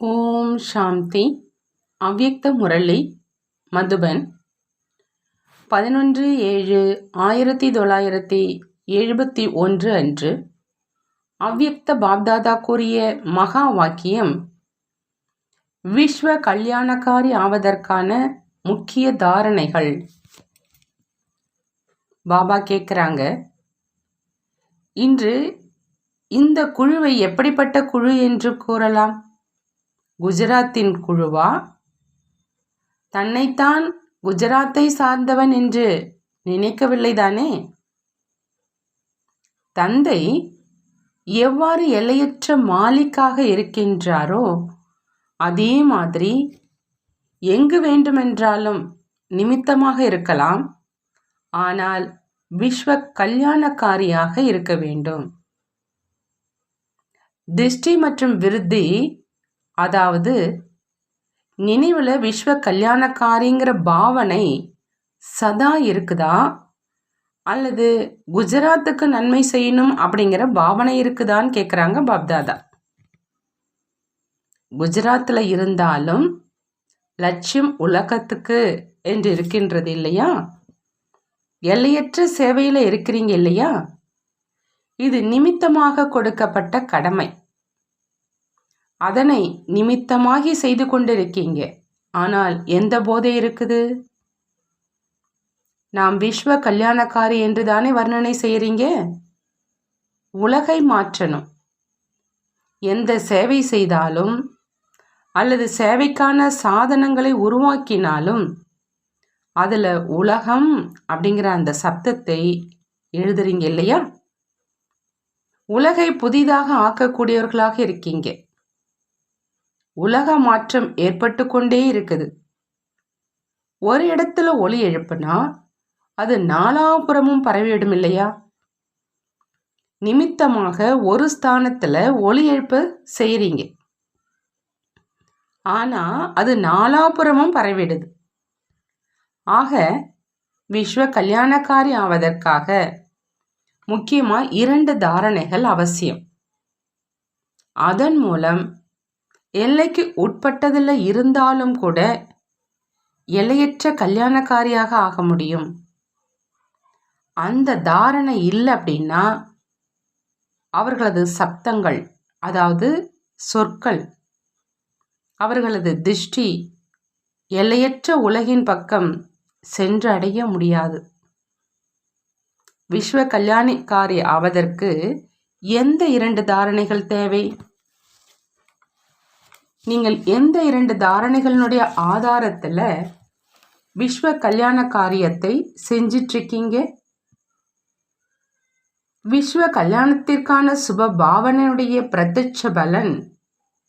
ஓம் சாந்தி. அவ்யக்த முரளி மதுபன். பதினொன்று ஏழு ஆயிரத்தி தொள்ளாயிரத்தி எழுபத்தி ஒன்று அன்று அவ்யக்த பாப்தாதா கூறிய மகா வாக்கியம் விஸ்வ கல்யாணக்காரி ஆவதற்கான முக்கிய தாரணைகள். பாபா கேட்குறாங்க இன்று இந்த குழுவை எப்படிப்பட்ட குழு என்று கூறலாம்? குஜராத்தின் குழுவா? தன்னைத்தான் குஜராத்தை சார்ந்தவன் என்று நினைக்கவில்லைதானே தந்தை எவ்வாறு எல்லையற்ற மாலிக்காக இருக்கின்றாரோ அதே மாதிரி எங்கு வேண்டுமென்றாலும் நிமித்தமாக இருக்கலாம். ஆனால் விஸ்வ கல்யாணக்காரியாக இருக்க வேண்டும். திருஷ்டி மற்றும் விருத்தி அதாவது நினைவில் விஸ்வ கல்யாணக்காரிங்கிற பாவனை சதா இருக்குதா? அல்லது குஜராத்துக்கு நன்மை செய்யணும் அப்படிங்கிற பாவனை இருக்குதான்னு கேட்குறாங்க பாப்தாதா. குஜராத்தில் இருந்தாலும் லட்சியம் உலகத்துக்கு என்று இருக்கின்றது இல்லையா? எல்லையற்ற சேவையில் இருக்கிறீங்க இல்லையா? இது நிமித்தமாக கொடுக்கப்பட்ட கடமை. அதனை நிமித்தமாகி செய்து கொண்டிருக்கீங்க. ஆனால் எந்த போதை இருக்குது? நாம் விஸ்வ கல்யாணக்காரி என்று தானே வர்ணனை செய்கிறீங்க உலகை மாற்றணும். எந்த சேவை செய்தாலும் அல்லது சேவைக்கான சாதனங்களை உருவாக்கினாலும் அதில் உலகம் அப்படிங்கிற அந்த சப்தத்தை எழுதுறீங்க இல்லையா? உலகை புதிதாக ஆக்கக்கூடியவர்களாக இருக்கீங்க. உலக மாற்றம் ஏற்பட்டு கொண்டே இருக்குது. ஒரு இடத்துல ஒளி எழுப்புனா அது நாலாபுறமும் பரவிவிடும் இல்லையா? நிமித்தமாக ஒரு ஸ்தானத்தில் ஒளி எழுப்ப செய்கிறீங்க ஆனால் அது நாலாபுறமும் பரவிடுது. ஆக விஸ்வ கல்யாணக்காரி ஆவதற்காக முக்கியமாக இரண்டு தாரணைகள் அவசியம். அதன் மூலம் எல்லைக்கு உட்பட்டதில் இருந்தாலும் கூட எல்லையற்ற கல்யாணக்காரியாக ஆக முடியும். அந்த தாரணை இல்லை அப்படின்னா அவர்களது சப்தங்கள் அதாவது சொற்கள் அவர்களது திருஷ்டி எல்லையற்ற உலகின் பக்கம் சென்றடைய முடியாது. விஸ்வ கல்யாணிக்காரி ஆவதற்கு எந்த இரண்டு தாரணைகள் தேவை? நீங்கள் எந்த இரண்டு தாரணைகளினுடைய ஆதாரத்தில் விஸ்வ கல்யாண காரியத்தை செஞ்சிட்ருக்கீங்க? விஸ்வ கல்யாணத்திற்கான சுப பாவனையுடைய பிரத்யட்ச பலன்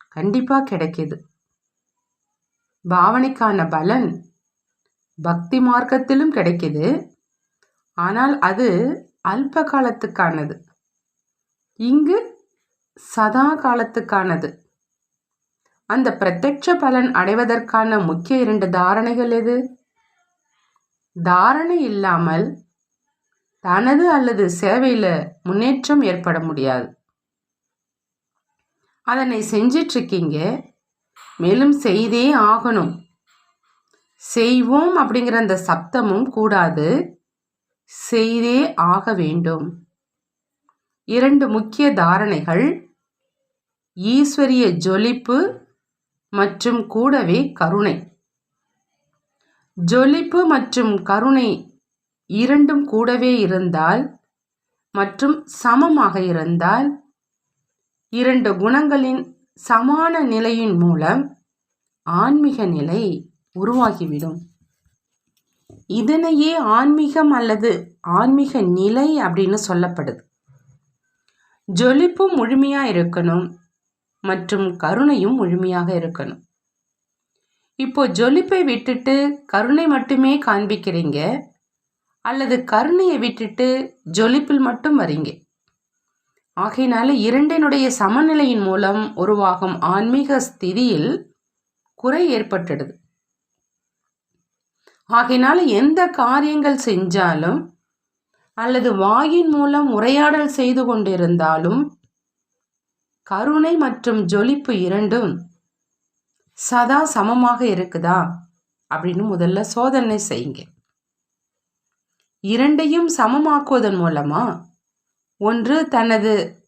கண்டிப்பாக கிடைக்கிது. பாவனைக்கான பலன் பக்தி மார்க்கத்திலும் கிடைக்கிது. ஆனால் அது அல்ப காலத்துக்கானது. இங்கு சதா காலத்துக்கானது. அந்த பிரத்யட்ச பலன் அடைவதற்கான முக்கிய இரண்டு தாரணைகள் எது? தாரணை இல்லாமல் தனது அல்லது சேவையில் முன்னேற்றம் ஏற்பட முடியாது. அதனை செஞ்சிட்ருக்கீங்க. மேலும் செய்தே ஆகணும். செய்வோம் அப்படிங்கிற அந்த சப்தமும் கூடாது. செய்தே ஆக வேண்டும். இரண்டு முக்கிய தாரணைகள் ஈஸ்வரிய ஜொலிப்பு மற்றும் கூடவே கருணை. ஜொலிப்பு மற்றும் கருணை இரண்டும் கூடவே இருந்தால் மற்றும் சமமாக இருந்தால் இரண்டு குணங்களின் சமான நிலையின் மூலம் ஆன்மீக நிலை உருவாகிவிடும். இதனையே ஆன்மீகம் அல்லது ஆன்மீக நிலை அப்படின்னு சொல்லப்படுது. ஜொலிப்பு முழுமையாக இருக்கணும். மற்றும் கருணையும் முழுமையாக இருக்கணும். இப்போ ஜொலிப்பை விட்டுட்டு கருணை மட்டுமே காண்பிக்கிறீங்க அல்லது கருணையை விட்டுட்டு ஜொலிப்பில் மட்டும் வரீங்க? ஆகையினால இரண்டினுடைய சமநிலையின் மூலம் உருவாகும் ஆன்மீக ஸ்திதியில் குறை ஏற்பட்டுடுது. ஆகையினால எந்த காரியங்கள் செஞ்சாலும் அல்லது வாயின் மூலம் உரையாடல் செய்து கொண்டிருந்தாலும் கருணை மற்றும் ஜொலிப்பு இரண்டும் சதா சமமாக இருக்குதா? அப்படின்னு முதல்ல சோதனை செய்யுங்க. இரண்டையும் சமமாக்குவதன் மூலமா ஒன்று தனது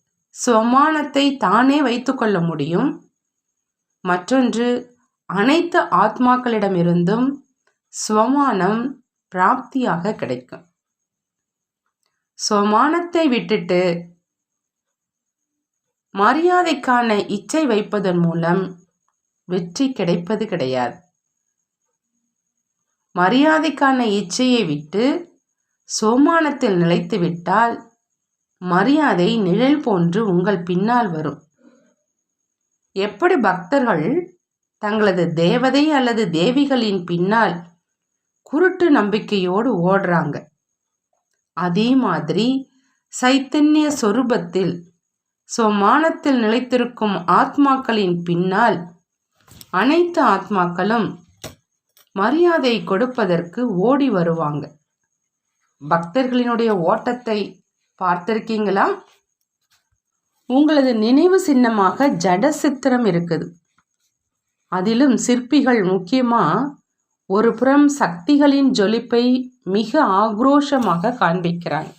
சுவமானத்தை தானே வைத்துக்கொள்ள முடியும். மற்றொன்று அனைத்து ஆத்மாக்களிடமிருந்தும் சுவமானம் பிராப்தியாக கிடைக்கும். சுவமானத்தை விட்டுட்டு மரியாதைக்கான இச்சை வைப்பதன் மூலம் வெற்றி கிடைப்பது கிடையாது. மரியாதைக்கான இச்சையை விட்டு சோமானத்தில் நிலைத்துவிட்டால் மரியாதை நிழல் போன்று உங்கள் பின்னால் வரும். எப்படி பக்தர்கள் தங்களது தேவதை அல்லது தேவிகளின் பின்னால் குருட்டு நம்பிக்கையோடு ஓடுறாங்க? அதே மாதிரி சைத்தன்ய சொரூபத்தில் சோமானத்தில் நிலைத்திருக்கும் ஆத்மாக்களின் பின்னால் அனைத்து ஆத்மாக்களும் மரியாதை கொடுப்பதற்கு ஓடி வருவாங்க. பக்தர்களினுடைய ஓட்டத்தை பார்த்திருக்கீங்களா? உங்களது நினைவு சின்னமாக ஜட சித்திரம் இருக்குது. அதிலும் சிற்பிகள் முக்கியமாக ஒரு புறம் சக்திகளின் ஜொலிப்பை மிக ஆக்ரோஷமாக காண்பிக்கிறாங்க.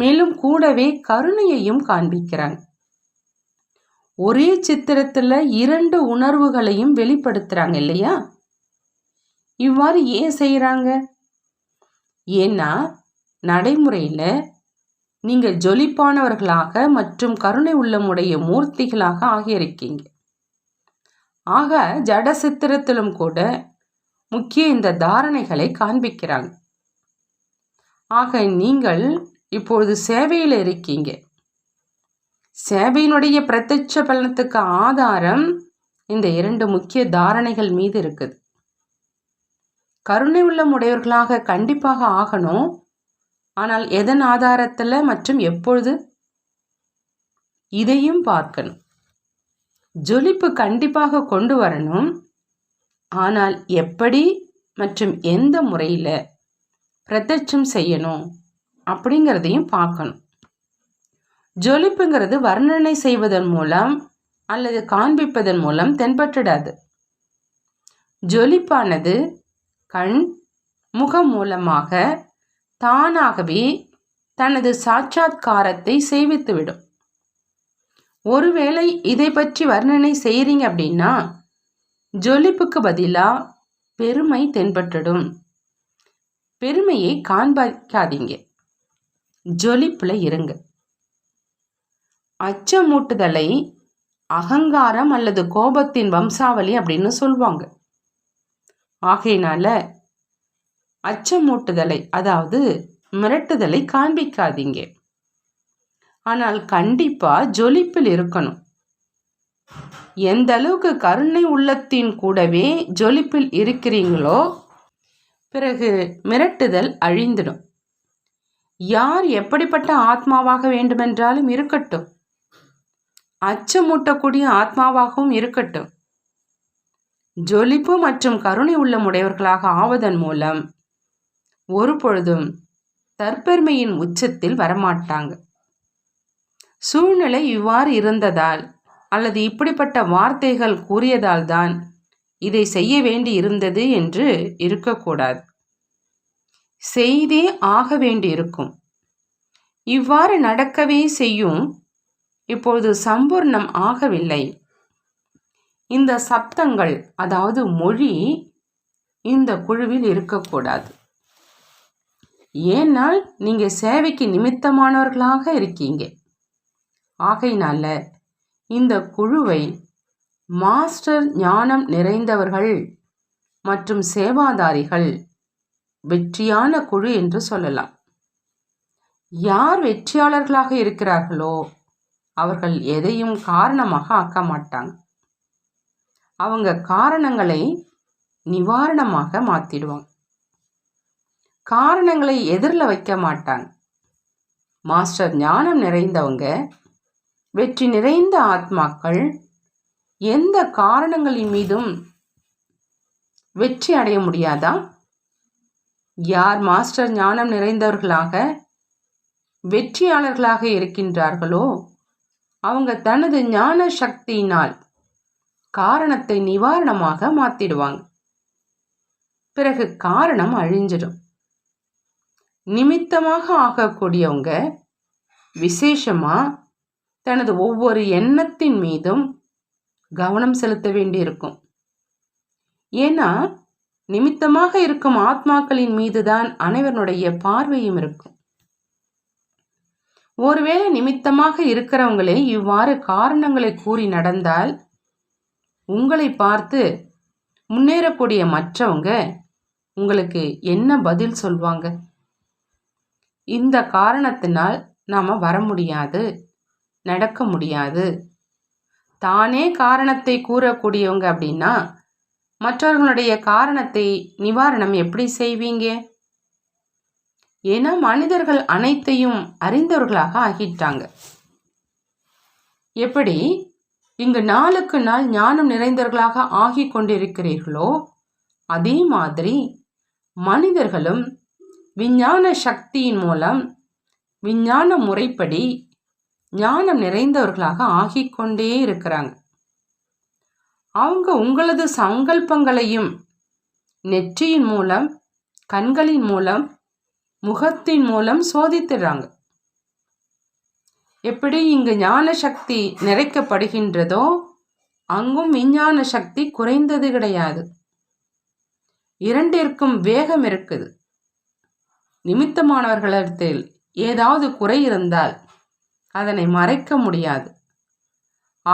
மேலும் கூடவே கருணையையும் காண்பிக்கிறாங்க ஒரே சித்திரத்தில் இரண்டு உணர்வுகளையும் வெளிப்படுத்துகிறாங்க இல்லையா? இவ்வாறு ஏன் செய்கிறாங்க ஏன்னா நடைமுறையில் நீங்கள் ஜொலிப்பானவர்களாக மற்றும் கருணை உள்ளமுடைய மூர்த்திகளாக ஆகியிருக்கீங்க. ஆக ஜட சித்திரத்திலும் கூட முக்கிய இந்த தாரணைகளை காண்பிக்கிறாங்க. ஆக நீங்கள் இப்பொழுது சேவையில் இருக்கீங்க. சேவையினுடைய பிரத்யட்ச பலனத்துக்கு ஆதாரம் இந்த இரண்டு முக்கிய தாரணைகள் மீது இருக்குது. கருணை உள்ள உடையவர்களாக கண்டிப்பாக ஆகணும். ஆனால் எதன் ஆதாரத்தில் மற்றும் எப்பொழுது? இதையும் பார்க்கணும். ஜொலிப்பு கண்டிப்பாக கொண்டு வரணும். ஆனால் எப்படி மற்றும் எந்த முறையில் பிரத்யட்சம் செய்யணும்? அப்படிங்கிறதையும் பார்க்கணும். ஜொலிப்புங்கிறது வர்ணனை செய்வதன் மூலம் அல்லது காண்பிப்பதன் மூலம் தென்பற்றிடாது ஜொலிப்பானது கண் முகம் மூலமாக தானாகவே தனது சாட்சாத்காரத்தை செய்வித்துவிடும் ஒருவேளை இதை பற்றி வர்ணனை செய்கிறீங்க அப்படின்னா ஜொலிப்புக்கு பதிலாக பெருமை தென்பட்டுடும். பெருமையை காண்பிக்காதீங்க. ஜொலிப்பில் இருங்க. அச்சமூட்டுதலை அகங்காரம் அல்லது கோபத்தின் வம்சாவளி அப்படின்னு சொல்லுவாங்க ஆகையினால அச்சமூட்டுதலை அதாவது மிரட்டுதலை காண்பிக்காதீங்க. ஆனால் கண்டிப்பா ஜொலிப்பில் இருக்கணும். எந்த அளவுக்கு கருணை உள்ளத்தின் கூடவே ஜொலிப்பில் இருக்கிறீங்களோ பிறகு மிரட்டுதல் அழிந்துடும். யார் எப்படிப்பட்ட ஆத்மாவாக வேண்டுமென்றாலும் இருக்கட்டும். அச்சமூட்டக்கூடிய ஆத்மாவாகவும் இருக்கட்டும். ஜொலிப்பு மற்றும் கருணை உள்ளமுடையவர்களாக ஆவதன் மூலம் ஒரு பொழுதும் தற்பெருமையின் உச்சத்தில் வரமாட்டாங்க. சூழ்நிலை இவ்வாறு இருந்ததால் அல்லது இப்படிப்பட்ட வார்த்தைகள் கூறியதால் தான் இதை செய்ய வேண்டி இருந்தது என்று இருக்கக்கூடாது. செய்தே ஆக வேண்டி இருக்கும் இவ்வாறு நடக்கவே செய்யும். இப்பொழுது சம்பூர்ணம் ஆகவில்லை. இந்த சப்தங்கள் அதாவது மொழி இந்த குழுவில் இருக்கக்கூடாது. ஏனால் நீங்கள் சேவைக்கு நிமித்தமானவர்களாக இருக்கீங்க. ஆகையினால இந்த குழுவை மாஸ்டர் ஞானம் நிறைந்தவர்கள் மற்றும் சேவாதாரிகள் வெற்றியான குழு என்று சொல்லலாம். யார் வெற்றியாளர்களாக இருக்கிறார்களோ அவர்கள் எதையும் காரணமாக ஆக்க மாட்டாங்க. அவங்க காரணங்களை நிவாரணமாக மாற்றிடுவாங்க காரணங்களை எதிரில் வைக்க மாட்டாங்க. மாஸ்டர் ஞானம் நிறைந்தவங்க வெற்றி நிறைந்த ஆத்மாக்கள் எந்த காரணங்களின் மீதும் வெற்றி அடைய முடியாதா? யார் மாஸ்டர் ஞானம் நிறைந்தவர்களாக வெற்றியாளர்களாக இருக்கின்றார்களோ அவங்க தனது ஞான சக்தியினால் காரணத்தை நிவாரணமாக மாத்திடுவாங்க. பிறகு காரணம் அழிஞ்சிடும். நிமித்தமாக ஆகக்கூடியவங்க விசேஷமா தனது ஒவ்வொரு எண்ணத்தின் மீதும் கவனம் செலுத்த வேண்டியிருக்கும். ஏன்னா நிமித்தமாக இருக்கும் ஆத்மாக்களின் மீதுதான் அனைவருடைய பார்வையும் இருக்கும். ஒருவேளை நிமித்தமாக இருக்கிறவங்களே இவ்வாறு காரணங்களை கூறி நடந்தால் உங்களை பார்த்து முன்னேறக்கூடிய மற்றவங்க உங்களுக்கு என்ன பதில் சொல்வாங்க? இந்த காரணத்தினால் நாம் வர முடியாது நடக்க முடியாது. தானே காரணத்தை கூறக்கூடியவங்க அப்படின்னா மற்றவர்களுடைய காரணத்தை நிவாரணம் எப்படி செய்வீங்க? ஏன்னா மனிதர்கள் அனைத்தையும் அறிந்தவர்களாக ஆகிட்டாங்க. எப்படி இங்கு நாளுக்கு நாள் ஞானம் நிறைந்தவர்களாக ஆகி கொண்டிருக்கிறீர்களோ அதே மாதிரி மனிதர்களும் விஞ்ஞான சக்தியின் மூலம் விஞ்ஞான முறைப்படி ஞானம் நிறைந்தவர்களாக ஆகிக்கொண்டே இருக்கிறாங்க. அவங்க உங்களது சங்கல்பங்களையும் நெற்றியின் மூலம் கண்களின் மூலம் முகத்தின் மூலம் சோதித்துறாங்க எப்படி இங்கு ஞான சக்தி நிறைக்கப்படுகின்றதோ அங்கும் விஞ்ஞான சக்தி குறைந்தது கிடையாது. இரண்டிற்கும் வேகம் இருக்குது. நிமித்தமானவர்களிடத்தில் ஏதாவது குறை இருந்தால் அதனை மறைக்க முடியாது.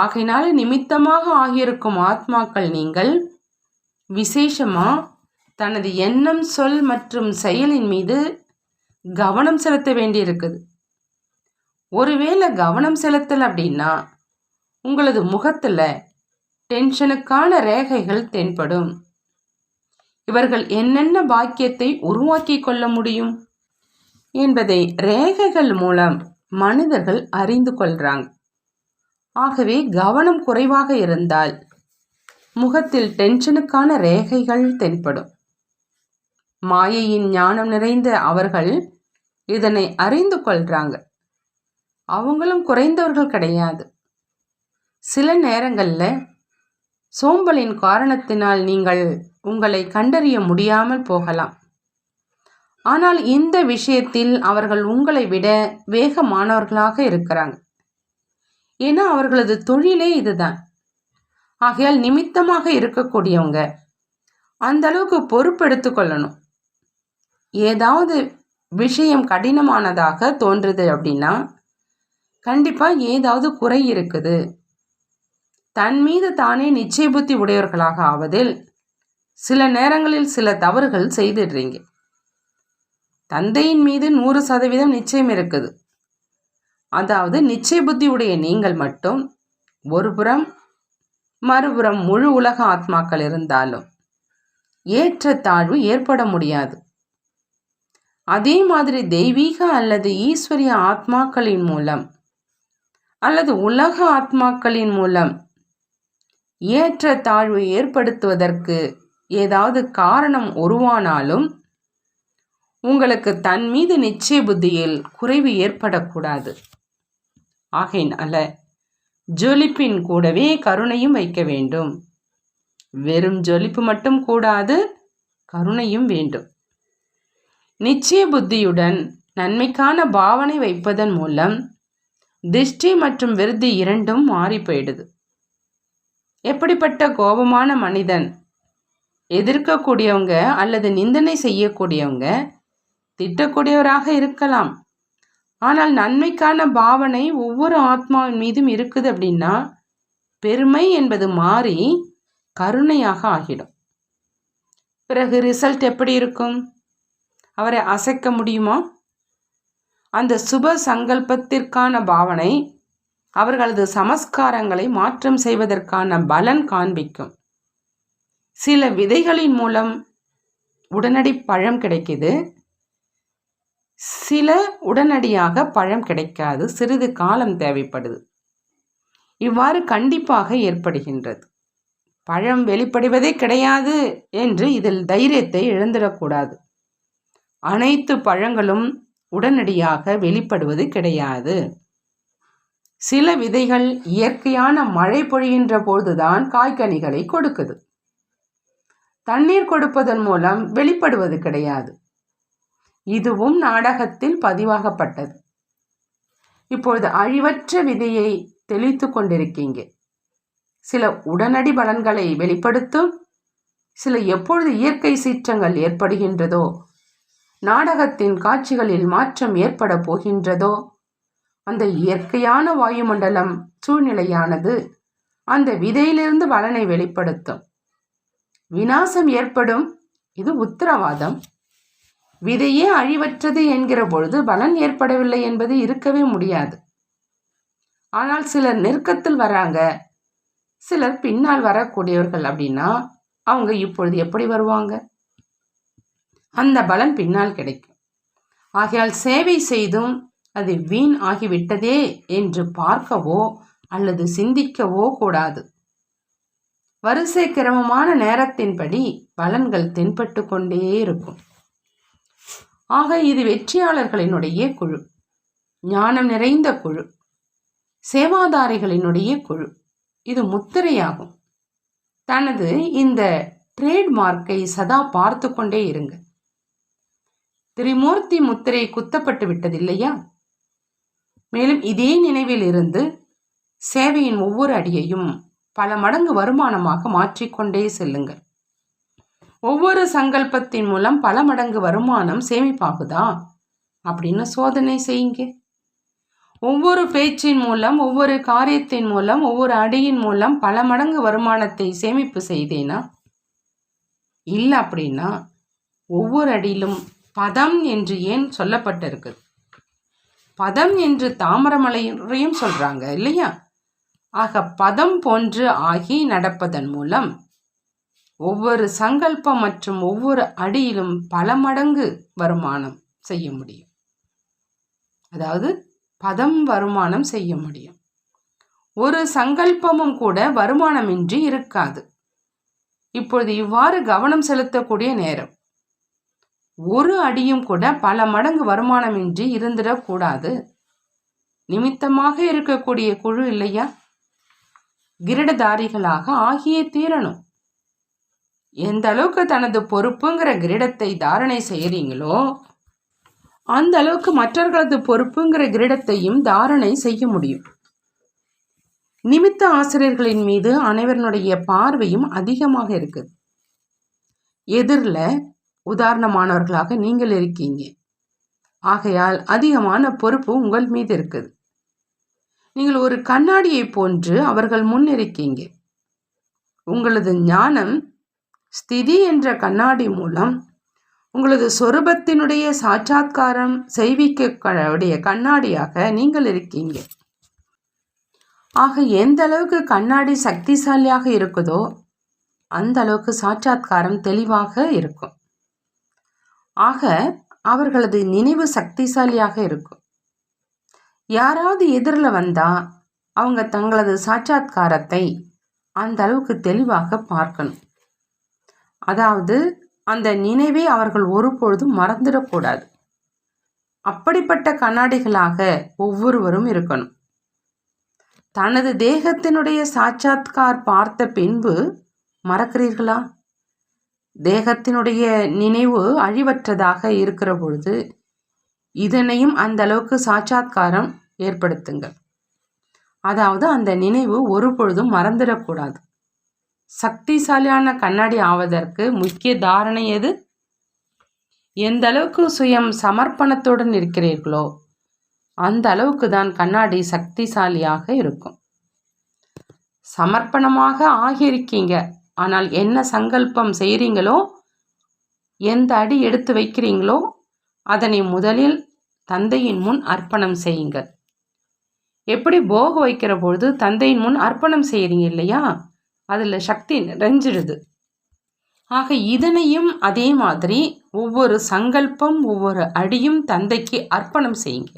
ஆகையினால நிமித்தமாக ஆகியிருக்கும் ஆத்மாக்கள் நீங்கள் விசேஷமா தனது எண்ணம் சொல் மற்றும் செயலின் மீது கவனம் செலுத்த வேண்டியிருக்குது. ஒருவேளை கவனம் செலுத்தல் அப்படின்னா உங்களது முகத்தில் டென்ஷனுக்கான ரேகைகள் தென்படும். இவர்கள் என்னென்ன பாக்கியத்தை உருவாக்கி கொள்ள முடியும்? என்பதை ரேகைகள் மூலம் மனிதர்கள் அறிந்து கொள்கிறாங்க ஆகவே கவனம் குறைவாக இருந்தால் முகத்தில் டென்ஷனுக்கான ரேகைகள் தென்படும். மாயையின் ஞானம் நிறைந்த அவர்கள் இதனை அறிந்து கொள்றாங்க. அவங்களும் குறைந்தவர்கள் கிடையாது. சில நேரங்களில் சோம்பலின் காரணத்தினால் நீங்கள் உங்களை கண்டறிய முடியாமல் போகலாம். ஆனால் இந்த விஷயத்தில் அவர்கள் உங்களை விட வேகமானவர்களாக இருக்கிறாங்க. ஏன்னா அவர்களது தொழிலே இதுதான். ஆகையால் நிமித்தமாக இருக்கக்கூடியவங்க அந்த அளவுக்கு பொறுப்பெடுத்து கொள்ளணும். ஏதாவது விஷயம் கடினமானதாக தோன்றுது அப்படின்னா கண்டிப்பாக ஏதாவது குறை இருக்குது. தன் மீது தானே நிச்சய புத்தி உடையவர்களாக ஆவதில் சில நேரங்களில் சில தவறுகள் செய்திடுறீங்க. தந்தையின் மீது நூறு சதவீதம் நிச்சயம் இருக்குது. அதாவது நிச்சய புத்தி உடைய நீங்கள் மட்டும் ஒரு புறம் மறுபுறம் முழு உலக ஆத்மாக்கள் இருந்தாலும் ஏற்ற தாழ்வு ஏற்பட முடியாது. அதே மாதிரி தெய்வீக அல்லது ஈஸ்வரிய ஆத்மாக்களின் மூலம் அல்லது உலக ஆத்மாக்களின் மூலம் ஏற்ற தாழ்வு ஏற்படுத்துவதற்கு ஏதாவது காரணம் உருவானாலும் உங்களுக்கு தன் மீது நிச்சய புத்தியில் குறைவு ஏற்படக்கூடாது. ஆகையினால ஜொலிப்பின் கூடவே கருணையும் வைக்க வேண்டும். வெறும் ஜொலிப்பு மட்டும் கூடாது கருணையும் வேண்டும். நிச்சய புத்தியுடன் நன்மைக்கான பாவனை வைப்பதன் மூலம் திஷ்டி மற்றும் விருத்தி இரண்டும் மாறி போயிடுது எப்படிப்பட்ட கோபமான மனிதன் எதிர்க்கக்கூடியவங்க அல்லது நிந்தனை செய்யக்கூடியவங்க திட்டக்கூடியவராக இருக்கலாம். ஆனால் நன்மைக்கான பாவனை ஒவ்வொரு ஆத்மாவின் மீதும் இருக்குது அப்படின்னா பெருமை என்பது மாறி கருணையாக ஆகிடும். பிறகு ரிசல்ட் எப்படி இருக்கும்? அவரை அசைக்க முடியுமா? அந்த சுப சங்கல்பத்திற்கான பாவனை அவர்களது சமஸ்காரங்களை மாற்றம் செய்வதற்கான பலன் காண்பிக்கும். சில விதைகளின் மூலம் உடனடி பழம் கிடைக்குது. சில உடனடியாக பழம் கிடைக்காது சிறிது காலம் தேவைப்படுது. இவ்வாறு கண்டிப்பாக ஏற்படுகின்றது. பழம் வெளிப்படுவதே கிடையாது என்று இதில் தைரியத்தை இழந்துடக்கூடாது. அனைத்து பழங்களும் உடனடியாக வெளிப்படுவது கிடையாது. சில விதைகள் இயற்கையான மழை பொழிகின்ற போதுதான் காய்கனிகளை கொடுக்குது. தண்ணீர் கொடுப்பதன் மூலம் வெளிப்படுவது கிடையாது. இதுவும் நாடகத்தில் பதிவாகப்பட்டது. இப்பொழுது அழிவற்ற விதையை தெளித்து கொண்டிருக்கீங்க. சில உடனடி பலன்களை வெளிப்படுத்தும் சில எப்பொழுது இயற்கை சீற்றங்கள் ஏற்படுகின்றதோ நாடகத்தின் காட்சிகளில் மாற்றம் ஏற்பட போகின்றதோ அந்த இயற்கையான வாயுமண்டலம் சூழ்நிலையானது அந்த விதையிலிருந்து பலனை வெளிப்படுத்தும். வினாசம் ஏற்படும் இது உத்தரவாதம். விதையே அழிவற்றது என்கிற பொழுது பலன் ஏற்படவில்லை என்பது இருக்கவே முடியாது. ஆனால் சிலர் நெருக்கத்தில் வராங்க. சிலர் பின்னால் வரக்கூடியவர்கள் அப்படின்னா அவங்க இப்பொழுது எப்படி வருவாங்க? அந்த பலன் பின்னால் கிடைக்கும். ஆகையால் சேவை செய்தும் அது வீண் ஆகிவிட்டதே என்று பார்க்கவோ அல்லது சிந்திக்கவோ கூடாது. வரிசை கிரமமான நேரத்தின்படி பலன்கள் தென்பட்டு கொண்டே இருக்கும். ஆக இது வெற்றியாளர்களினுடைய குழு. ஞானம் நிறைந்த குழு. சேவாதாரிகளினுடைய குழு. இது முத்திரையாகும். தனது இந்த ட்ரேட்மார்க்கை சதா பார்த்து கொண்டே இருங்க. திரிமூர்த்தி முத்திரை குத்தப்பட்டு விட்டதில்லையா? மேலும் இதே நினைவில் இருந்து சேவையின் ஒவ்வொரு அடியையும் பல மடங்கு வருமானமாக மாற்றிக்கொண்டே செல்லுங்கள். ஒவ்வொரு சங்கல்பத்தின் மூலம் பல மடங்கு வருமானம் சேமிப்பாகுதா? அப்படின்னு சோதனை செய்யுங்க. ஒவ்வொரு பேச்சின் மூலம் ஒவ்வொரு காரியத்தின் மூலம் ஒவ்வொரு அடியின் மூலம் பல மடங்கு வருமானத்தை சேமிப்பு செய்தேனா? இல்லை அப்படின்னா ஒவ்வொரு அடியிலும் பதம் என்று ஏன் சொல்லப்பட்டிருக்கு? பதம் என்று தாமரமலையும் சொல்றாங்க இல்லையா? ஆக பதம் போன்று ஆகி நடப்பதன் மூலம் ஒவ்வொரு சங்கல்பம் மற்றும் ஒவ்வொரு அடியிலும் பல மடங்கு வருமானம் செய்ய முடியும். அதாவது பதம் வருமானம் செய்ய முடியும். ஒரு சங்கல்பமும் கூட வருமானமின்றி இருக்காது. இப்பொழுது இவ்வாறு கவனம் செலுத்தக்கூடிய நேரம். ஒரு அடியும் கூட பல மடங்கு வருமானமின்றி இருந்திடக்கூடாது. நிமித்தமாக இருக்கக்கூடிய குழு இல்லையா? கிரடதாரிகளாக ஆகியே தீரணும். எந்த அளவுக்கு தனது பொறுப்புங்கிற கிரீடத்தை தாரணை செய்கிறீங்களோ அந்த அளவுக்கு மற்றவர்களது பொறுப்புங்கிற கிரீடத்தையும் தாரணை செய்ய முடியும். நிமித்த ஆசிரியர்களின் மீது அனைவருடைய பார்வையும் அதிகமாக இருக்குது. எதிரில் உதாரணமானவர்களாக நீங்கள் இருக்கீங்க. ஆகையால் அதிகமான பொறுப்பு உங்கள் மீது இருக்குது. நீங்கள் ஒரு கண்ணாடியை போன்று அவர்கள் முன் இருக்கீங்க. உங்களது ஞானம் ஸ்திதி என்ற கண்ணாடி மூலம் உங்களது சொரூபத்தினுடைய சாட்சாத்காரம் செய்விக்க கண்ணாடியாக நீங்கள் இருக்கீங்க. ஆக எந்த அளவுக்கு கண்ணாடி சக்திசாலியாக இருக்குதோ அந்த அளவுக்கு சாட்சாத்காரம் தெளிவாக இருக்கும். ஆக அவர்களது நினைவு சக்திசாலியாக இருக்கும். யாராவது எதிரில் வந்தால் அவங்க தங்களது சாட்சாத்காரத்தை அந்த அளவுக்கு தெளிவாக பார்க்கணும். அதாவது அந்த நினைவை அவர்கள் ஒருபொழுதும் மறந்துடக்கூடாது. அப்படிப்பட்ட கண்ணாடிகளாக ஒவ்வொருவரும் இருக்கணும். தனது தேகத்தினுடைய சாட்சாத்கார் பார்த்த பின்பு மறக்கிறீர்களா? தேகத்தினுடைய நினைவு அழிவற்றதாக இருக்கிற பொழுது இதனையும் அந்த அளவுக்கு சாட்சாத்காரம் ஏற்படுத்துங்கள். அதாவது அந்த நினைவு ஒரு பொழுதும் மறந்துடக்கூடாது. சக்திசாலியான கண்ணாடி ஆவதற்கு முக்கிய தாரணை எது? எந்த அளவுக்கு சுயம் சமர்ப்பணத்துடன் இருக்கிறீர்களோ அந்த அளவுக்கு தான் கண்ணாடி சக்திசாலியாக இருக்கும். சமர்ப்பணமாக ஆகியிருக்கீங்க. ஆனால் என்ன சங்கல்பம் செய்கிறீங்களோ எந்த அடி எடுத்து வைக்கிறீங்களோ அதனை முதலில் தந்தையின் முன் அர்ப்பணம் செய்யுங்கள். எப்படி போக வைக்கிற பொழுது தந்தையின் முன் அர்ப்பணம் செய்கிறீங்க இல்லையா? அதில் சக்தி நிறைஞ்சிடுது. ஆக இதனையும் அதே மாதிரி ஒவ்வொரு சங்கல்பம் ஒவ்வொரு அடியும் தந்தைக்கு அர்ப்பணம் செய்யுங்க.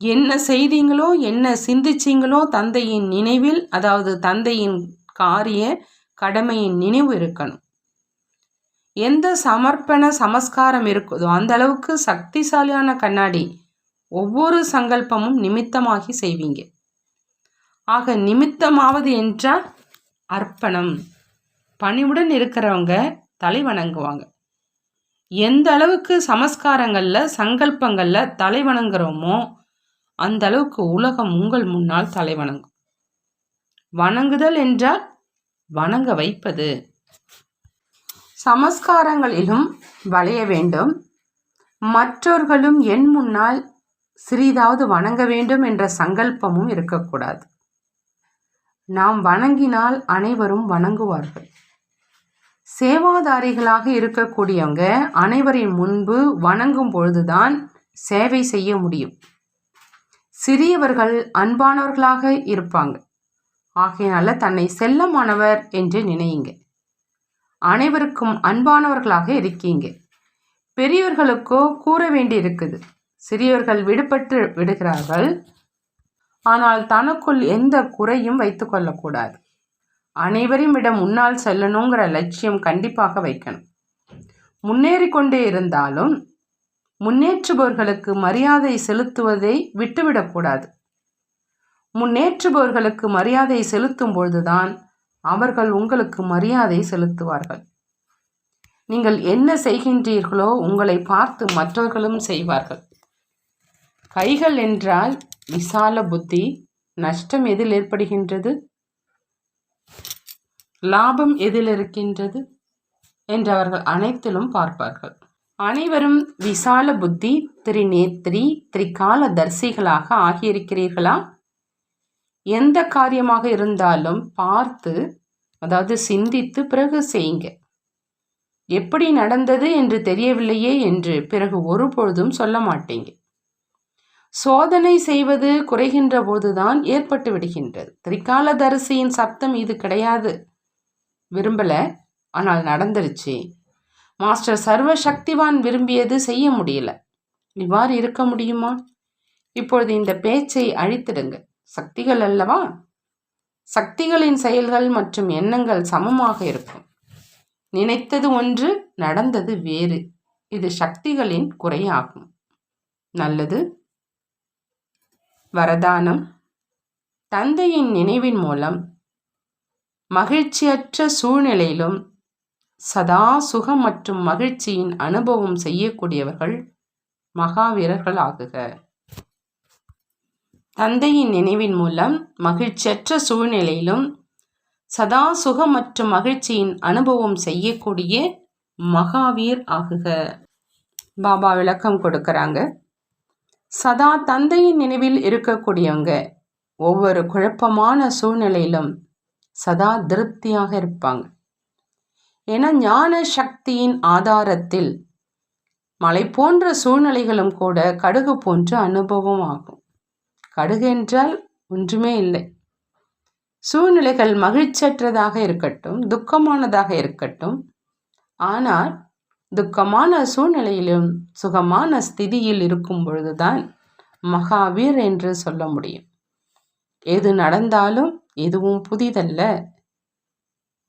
என்ன செய்தீங்களோ என்ன சிந்திச்சிங்களோ தந்தையின் நினைவில் அதாவது தந்தையின் காரிய கடமையின் நினைவு இருக்கணும். எந்த சமர்ப்பண சமஸ்காரம் இருக்குதோ அந்த அளவுக்கு சக்திசாலியான கண்ணாடி ஒவ்வொரு சங்கல்பமும் நிமித்தமாகி செய்வீங்க. ஆக நிமித்தமாவது என்றால் அர்ப்பணம். பணிவுடன் இருக்கிறவங்க தலை வணங்குவாங்க. எந்த அளவுக்கு சமஸ்காரங்களில் சங்கல்பங்களில் தலை வணங்குறோமோ அந்த அளவுக்கு உலகம் உங்கள் முன்னால் தலை வணங்கும். வணங்குதல் என்றால் வணங்க வைப்பது. சமஸ்காரங்களிலும் வளைய வேண்டும். மற்றவர்களும் என் முன்னால் சிறிதாவது வணங்க வேண்டும் என்ற சங்கல்பமும் இருக்கக்கூடாது. நாம் வணங்கினால் அனைவரும் வணங்குவார்கள். சேவாதாரிகளாக இருக்கக்கூடியவங்க அனைவரின் முன்பு வணங்கும் பொழுதுதான் சேவை செய்ய முடியும். சிறியவர்கள் அன்பானவர்களாக இருப்பாங்க. ஆகையினால தன்னை செல்லமானவர் என்று நினையுங்க. அனைவருக்கும் அன்பானவர்களாக இருக்கீங்க. பெரியவர்களுக்கோ கூற வேண்டி இருக்குது சிறியவர்கள் விடுபட்டு விடுகிறார்கள். ஆனால் தனக்குள் எந்த குறையும் வைத்து கொள்ளக்கூடாது. அனைவரையும் விட முன்னால் செல்லணுங்கிற லட்சியம் கண்டிப்பாக வைக்கணும். முன்னேறி கொண்டே இருந்தாலும் முன்னேற்றுபவர்களுக்கு மரியாதை செலுத்துவதை விட்டுவிடக்கூடாது முன்னேற்றுபவர்களுக்கு மரியாதை செலுத்தும் பொழுதுதான் அவர்கள் உங்களுக்கு மரியாதை செலுத்துவார்கள். நீங்கள் என்ன செய்கின்றீர்களோ உங்களை பார்த்து மற்றவர்களும் செய்வார்கள். கைகள் என்றால் விசால புத்தி நஷ்டம் எதில் ஏற்படுகின்றது? லாபம் எதில் இருக்கின்றது? என்று அவர்கள் அனைத்திலும் பார்ப்பார்கள். அனைவரும் விசால புத்தி திரிநேத்ரி திரிகால தரிசிகளாக ஆகியிருக்கிறீர்களா? எந்த காரியமாக இருந்தாலும் பார்த்து அதாவது சிந்தித்து பிறகு செய்யுங்க. எப்படி நடந்தது என்று தெரியவில்லையே என்று பிறகு ஒருபொழுதும் சொல்ல மாட்டீங்க. சோதனை செய்வது குறைகின்ற போதுதான் ஏற்பட்டு விடுகின்றது. திரிகாலதரிசியின் சப்தம் இது கிடையாது. விரும்பல. ஆனால் நடந்துருச்சு. மாஸ்டர் சர்வ சக்திவான் விரும்பியது செய்ய முடியல. இவ்வாறு இருக்க முடியுமா? இப்பொழுது இந்த பேச்சை அழித்திடுங்க. சக்திகள் அல்லவா? சக்திகளின் செயல்கள் மற்றும் எண்ணங்கள் சமமாக இருக்கும். நினைத்தது ஒன்று நடந்தது வேறு. இது சக்திகளின் குறையாகும். நல்லது. வரதானம். தந்தையின் நினைவின் மூலம் மகிழ்ச்சியற்ற சூழ்நிலையிலும் சதா சுகம் மற்றும் மகிழ்ச்சியின் அனுபவம் செய்யக்கூடியவர்கள் மகாவீரர்கள் ஆகுக தந்தையின் நினைவின் மூலம் மகிழ்ச்சியற்ற சூழ்நிலையிலும் சதா சுகம் மற்றும் மகிழ்ச்சியின் அனுபவம் செய்யக்கூடிய மகாவீர் ஆகுக. பாபா விளக்கம் கொடுக்குறாங்க. சதா தந்தையின் நினைவில் இருக்கக்கூடியவங்க. ஒவ்வொரு குழப்பமான சூழ்நிலையிலும் சதா திருப்தியாக இருப்பாங்க. ஏன்னா ஞான சக்தியின் ஆதாரத்தில் மலை போன்ற சூழ்நிலைகளும் கூட கடுகு போன்ற அனுபவம் ஆகும். கடுகு என்றால் ஒன்றுமே இல்லை. சூழ்நிலைகள் மகிழ்ச்சியற்றதாக இருக்கட்டும் துக்கமானதாக இருக்கட்டும். ஆனால் துக்கமான சூழ்நிலையிலும் சுகமான ஸ்திதியில் இருக்கும் பொழுதுதான் மகாவீர் என்று சொல்ல முடியும். எது நடந்தாலும் எதுவும் புதிதல்ல.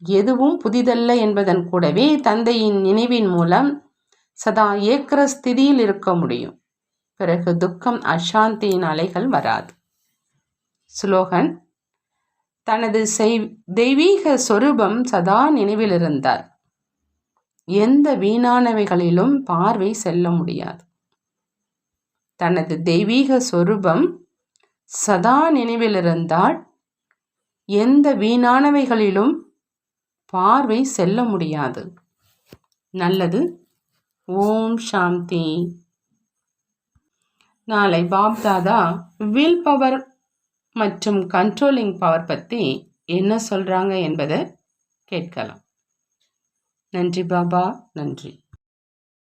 எதுவும் புதிதல்ல என்பதன் கூடவே தந்தையின் நினைவின் மூலம் சதா ஏக்கர ஸ்திதியில் இருக்க முடியும். பிறகு துக்கம் அசாந்தியின் அலைகள் வராது. ஸ்லோகன் தனது செய் தெய்வீக சொரூபம் சதா நினைவில் இருந்தார் எந்த வீணானவைகளிலும் பார்வை செல்ல முடியாது. தனது தெய்வீக சொரூபம் சதா நினைவிலிருந்தால் எந்த வீணானவைகளிலும் பார்வை செல்ல முடியாது. நல்லது. ஓம் சாந்தி. நாளை பாப்தாதா வில் பவர் மற்றும் கண்ட்ரோலிங் பவர் பற்றி என்ன சொல்கிறாங்க என்பதை கேட்கலாம். நன்றி பாபா. நன்றி.